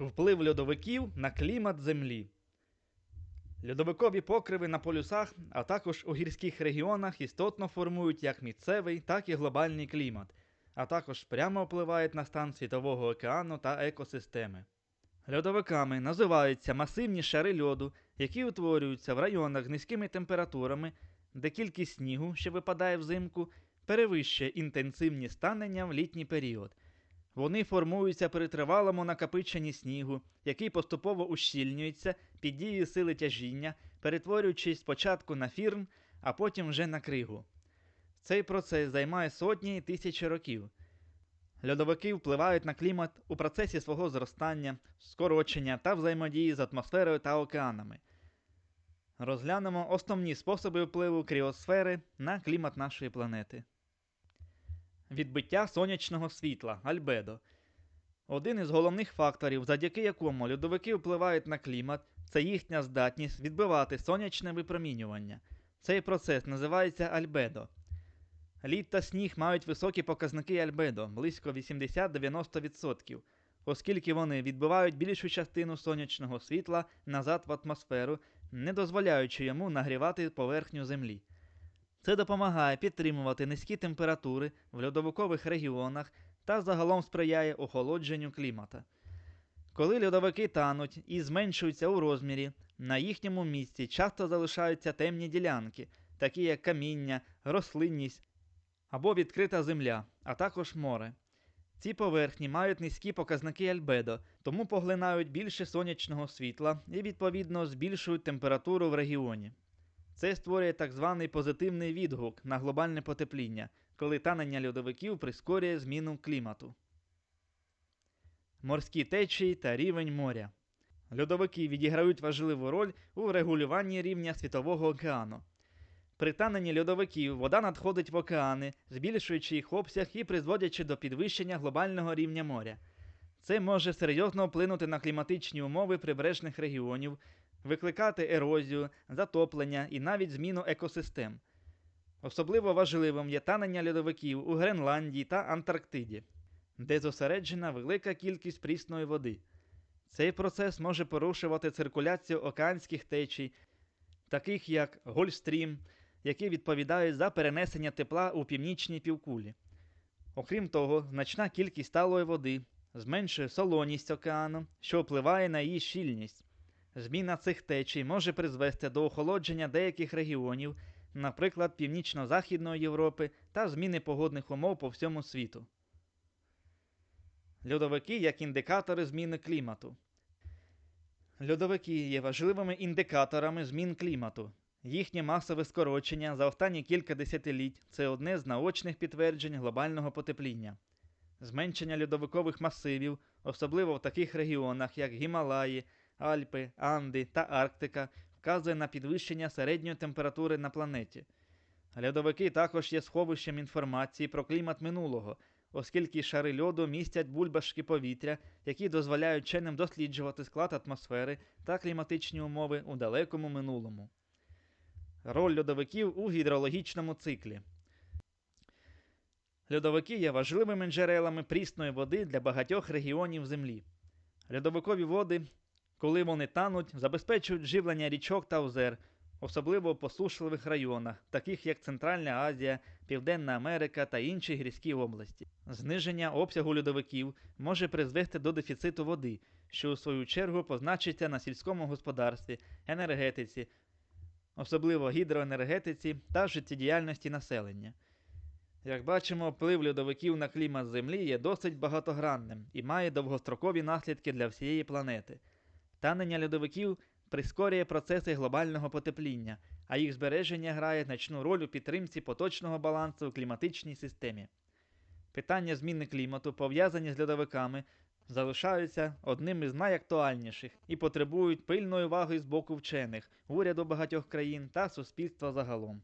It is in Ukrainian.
Вплив льодовиків на клімат Землі. Льодовикові покриви на полюсах, а також у гірських регіонах істотно формують як місцевий, так і глобальний клімат, а також прямо впливають на стан світового океану та екосистеми. Льодовиками називаються масивні шари льоду, які утворюються в районах з низькими температурами, де кількість снігу, що випадає взимку, перевищує інтенсивні станення в літній період. Вони формуються при тривалому накопиченні снігу, який поступово ущільнюється під дією сили тяжіння, перетворюючись спочатку на фірн, а потім вже на кригу. Цей процес займає сотні і тисячі років. Льодовики впливають на клімат у процесі свого зростання, скорочення та взаємодії з атмосферою та океанами. Розглянемо основні способи впливу кріосфери на клімат нашої планети. Відбиття сонячного світла альбедо. Один із головних факторів, завдяки якому льодовики впливають на клімат, це їхня здатність відбивати сонячне випромінювання. Цей процес називається альбедо. Лід та сніг мають високі показники альбедо близько 80-90%, оскільки вони відбивають більшу частину сонячного світла назад в атмосферу, не дозволяючи йому нагрівати поверхню Землі. Це допомагає підтримувати низькі температури в льодовикових регіонах та загалом сприяє охолодженню клімата. Коли льодовики тануть і зменшуються у розмірі, на їхньому місці часто залишаються темні ділянки, такі як каміння, рослинність або відкрита земля, а також море. Ці поверхні мають низькі показники альбедо, тому поглинають більше сонячного світла і відповідно збільшують температуру в регіоні. Це створює так званий позитивний відгук на глобальне потепління, коли танення льодовиків прискорює зміну клімату. Морські течії та рівень моря. Льодовики відіграють важливу роль у регулюванні рівня світового океану. При таненні льодовиків вода надходить в океани, збільшуючи їх обсяг і призводячи до підвищення глобального рівня моря. Це може серйозно вплинути на кліматичні умови прибережних регіонів, викликати ерозію, затоплення і навіть зміну екосистем. Особливо важливим є танення льодовиків у Гренландії та Антарктиді, де зосереджена велика кількість прісної води. Цей процес може порушувати циркуляцію океанських течій, таких як Гольфстрім, які відповідають за перенесення тепла у північній півкулі. Окрім того, значна кількість сталої води зменшує солоність океану, що впливає на її щільність. Зміна цих течій може призвести до охолодження деяких регіонів, наприклад, Північно-Західної Європи та зміни погодних умов по всьому світу. Льодовики як індикатори зміни клімату. Льодовики є важливими індикаторами змін клімату. Їхнє масове скорочення за останні кілька десятиліть це одне з наочних підтверджень глобального потепління. Зменшення льодовикових масивів, особливо в таких регіонах, як Гімалаї, Альпи, Анди та Арктика, вказує на підвищення середньої температури на планеті. Льодовики також є сховищем інформації про клімат минулого, оскільки шари льоду містять бульбашки повітря, які дозволяють вченим досліджувати склад атмосфери та кліматичні умови у далекому минулому. Роль льодовиків у гідрологічному циклі. Льодовики є важливими джерелами прісної води для багатьох регіонів Землі. Льодовикові води, коли вони тануть, забезпечують живлення річок та озер, особливо в посушливих районах, таких як Центральна Азія, Південна Америка та інші гірські області. Зниження обсягу льодовиків може призвести до дефіциту води, що у свою чергу позначиться на сільському господарстві, енергетиці, особливо гідроенергетиці та життєдіяльності населення. Як бачимо, вплив льодовиків на клімат Землі є досить багатогранним і має довгострокові наслідки для всієї планети. Танення льодовиків прискорює процеси глобального потепління, а їх збереження грає значну роль у підтримці поточного балансу у кліматичній системі. Питання зміни клімату, пов'язані з льодовиками, залишаються одним із найактуальніших і потребують пильної уваги з боку вчених, уряду багатьох країн та суспільства загалом.